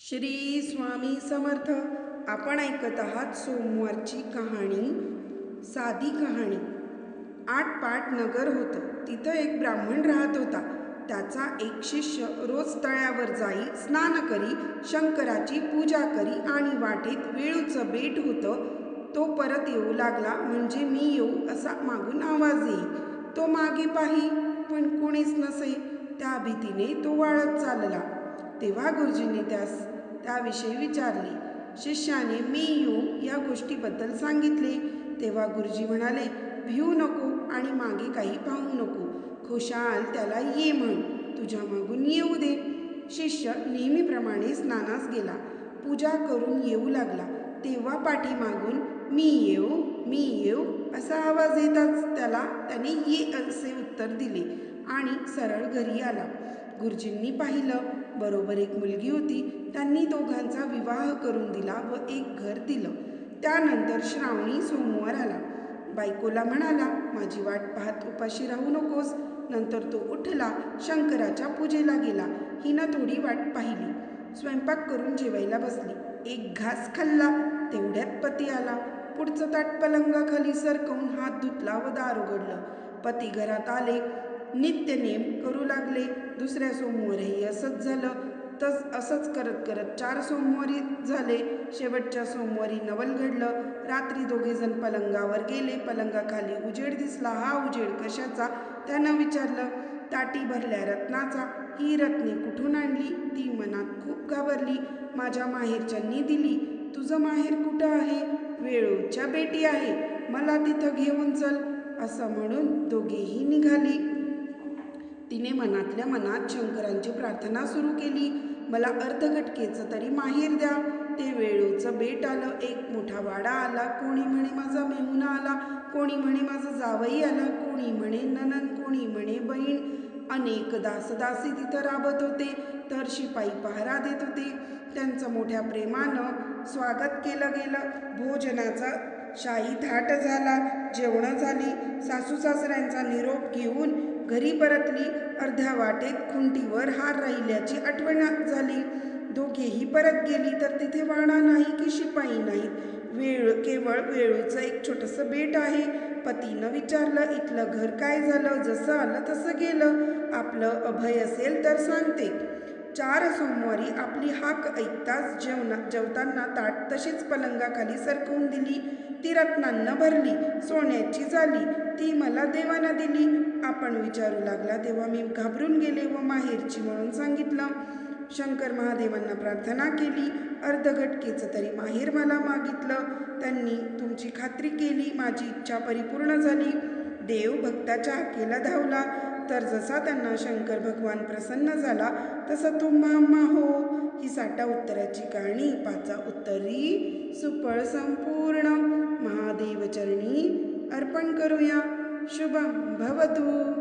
श्री स्वामी समर्थ. आपण ऐकत आहात सोमवारची कहाणी साधी कहाणी. आठ पाट नगर होतं. तिथं एक ब्राह्मण राहत होता. त्याचा एक शिष्य रोज तळ्यावर जाई स्नान करी शंकराची पूजा करी आणि वाटेत वेळूचं बेट होतं. तो परत येऊ लागला म्हणजे मी येऊ? असा मागून आवाज येई. तो मागे पाही पण कोणीच नसे. त्या भीतीने तो वाळत चालला. तेव्हा गुरुजींनी त्यास त्याविषयी विचारले. शिष्याने मी येऊ या गोष्टीबद्दल सांगितले. तेव्हा गुरुजी म्हणाले भिऊ नको आणि मागे काही पाहू नको. खुशाल त्याला ये म्हण. तुझ्या मागून येऊ दे. शिष्य नेहमीप्रमाणे स्नानास गेला. पूजा करून येऊ लागला. तेव्हा पाठीमागून मी येऊ मी येऊ असा आवाज येताच त्याला त्याने ये असे उत्तर दिले आणि सरळ घरी आला. गुरुजींनी पाहिलं बरोबर एक मुलगी होती त्यांनी दोघांचा विवाह करून दिला व एक घर दिलं. त्यानंतर श्रावणी सोमवार आला. बायकोला म्हणाला माझी वाट पाहत उपाशी राहू नकोस. नंतर तो उठला शंकराच्या पूजेला गेला. हिनं थोडी वाट पाहिली. स्वयंपाक करून जेवायला बसली. एक घास खाल्ला तेवढ्यात पती आला. पुढचं ताट पलंगाखाली सरकवून हात धुतला व दार उघडलं. पती घरात आले. नित्यनेम करू लागले. दुसऱ्या सोमवारही असंच झालं. तस असंच करत करत चार सोमवारी झाले. शेवटच्या सोमवारी नवल घडलं. रात्री दोघेजण पलंगावर गेले. पलंगाखाली उजेड दिसला. हा उजेड कशाचा? त्यानं विचारलं. ताटी भरल्या रत्नाचा. ही रत्ने कुठून आणली? ती मनात खूप घाबरली. माझ्या माहेरच्यांनी दिली. तुझं माहेर कुठं आहे? वेळूच्या बेटी आहे. मला तिथं घेऊन चल असं म्हणून दोघेही निघाली. तिने मनातल्या मनात शंकरांची प्रार्थना सुरू केली. मला अर्धघटकेचं तरी माहेर द्या. ते वेळूचं बेट आलं. एक मोठा वाडा आला. कोणी म्हणे माझा मेहुणा आला. कोणी म्हणे माझा जावई आला. कोणी म्हणे ननन. कोणी म्हणे बहीण. अनेक दासदासी तिथं राबत होते. तर शिपाई पहारा देत होते. त्यांचं मोठ्या प्रेमानं स्वागत केलं गेलं. भोजनाचा शाही थाट झाला. जेवणं झाली. सासू सासऱ्यांचा निरोप घेऊन घरी परतली. अर्ध्या वाटेत खुंटीवर हार राहिल्याची आठवण झाली. दोघेही परत गेली तर तिथे वाणा नाही की शिपाई नाही वेळ केवळ वेळूचं एक छोटंसं बेट आहे. पतीनं विचारलं इथलं घर काय झालं? जसं आलं तसं गेलं. आपलं अभय असेल तर सांगते. चार सोमवारी आपली हाक ऐकताच जेवणा जेवताना ताट तशीच पलंगाखाली सरकवून दिली. ती रत्नांना भरली सोन्याची झाली ती मला देवानं दिली. आपण विचारू लागला तेव्हा मी घाबरून गेले व माहेरची म्हणून सांगितलं. शंकर महादेवांना प्रार्थना केली. अर्धघटकेचं तरी माहेर मला मागितलं. त्यांनी तुमची खात्री केली. माझी इच्छा परिपूर्ण झाली. देव भक्ताच्या हाकेला धावला. तर जसा त्यांना शंकर भगवान प्रसन्न झाला तसा तो मामा हो ही साठा उत्तराची कहाणी पाचा उत्तरी सुपळ संपूर्ण महादेव चरणी अर्पण करूया. शुभम भवतु.